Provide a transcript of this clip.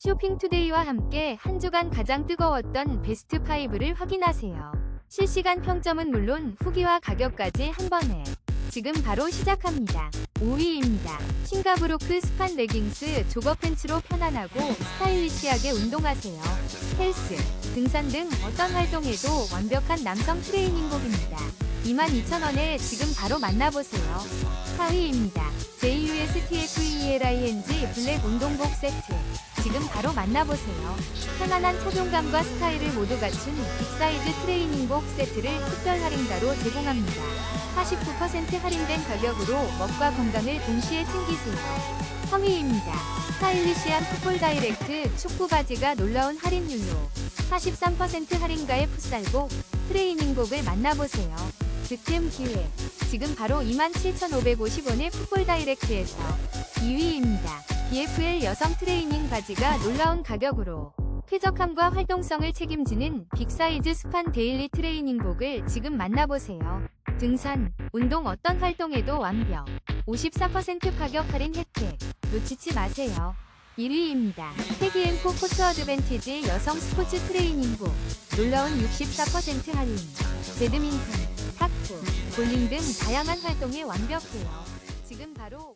쇼핑투데이와 함께 한 주간 가장 뜨거웠던 베스트 5를 확인하세요. 실시간 평점은 물론 후기와 가격까지 한 번에 지금 바로 시작합니다. 5위입니다. 싱가브로크 스판 레깅스 조거 팬츠로 편안하고 스타일리시하게 운동하세요. 헬스, 등산 등 어떤 활동에도 완벽한 남성 트레이닝복입니다. 22,000원에 지금 바로 만나보세요. 4위입니다. JUSTFELING 블랙 운동복 세트. 지금 바로 만나보세요. 편안한 착용감과 스타일을 모두 갖춘 빅사이즈 트레이닝복 세트를 특별 할인가로 제공합니다. 49% 할인된 가격으로 멋과 건강을 동시에 챙기세요. 3위입니다. 스타일리시한 풋볼 다이렉트 축구 바지가 놀라운 할인율로 43% 할인가의 풋살복, 트레이닝복을 만나보세요. 득템 기회. 지금 바로 27,550원의 풋볼 다이렉트에서 2위입니다. BFL 여성 트레이닝 바지가 놀라운 가격으로 쾌적함과 활동성을 책임지는 빅사이즈 스판 데일리 트레이닝복을 지금 만나보세요. 등산, 운동 어떤 활동에도 완벽. 54% 가격 할인 혜택. 놓치지 마세요. 1위입니다. 태기앤코 코트 어드밴티지 여성 스포츠 트레이닝복. 놀라운 64% 할인. 배드민턴, 탁구, 볼링 등 다양한 활동에 완벽해요. 지금 바로